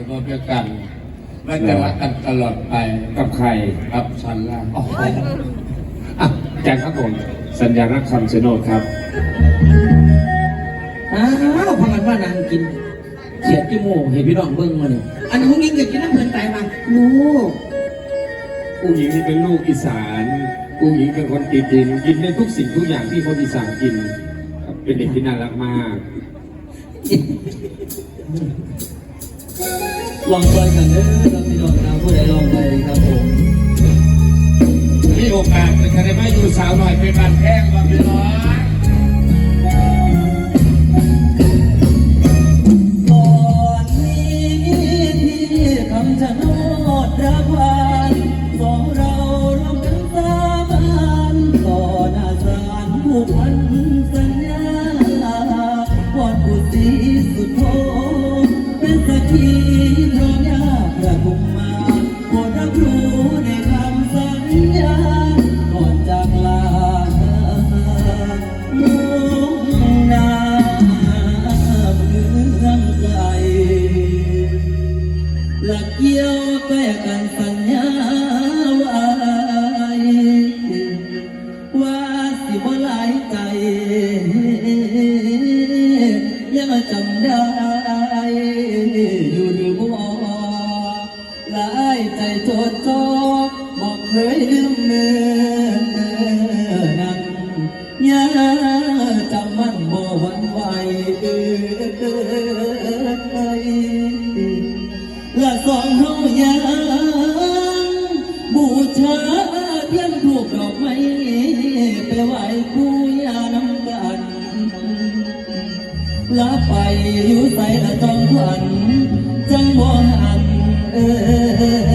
จะมาด้วยกันไม่จะรักกันตลอดไปกับใครกับฉันล่ะแจ็คครับผมสัญญารักคำชะโนดครับอ้าวพังกันว่านางกินเขียดกี่โมเห็นพี่น้องเบิ้งมาเนี่ยอันนี้พวกนี้เกิดกินน้ำเพลินตามาลูกอุ้หญิงนี่เป็นลูกอีสานอุ้หญิงเป็นคนติดดินกินได้ทุกสิ่งทุกอย่างที่คนอีสานกิน เป็นเด็กที่น่ารักมาก ลองไปกันเด้อครับพี่น้องาะผู้ใดลองไปครับผมมีโอกาสเป็นคาริบ้อยู่สาวหน่อยเป็นบันแท่งบ้างพี่น้องผู้พันสัญ เฮ้ยเมื่นันยาจำมันบวันไหวเอ่ยละสองเฮายับูชาเพียงถูกดอกไม้ไปไหวคู่ยาน้ำกันลาไปอยู่ใส่ละจองขวันจังบ่หันเอ่ย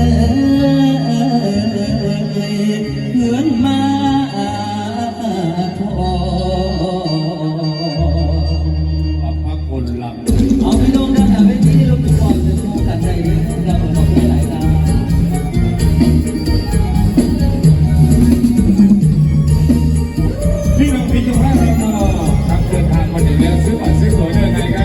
ซื้อบัตมัเดินทครับ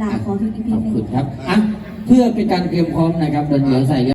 ลาขอพี่พี่ ขอบคุณครับอะเพื่อเป็นการเตรียมพร้อมนะครับเดินเหลือใส่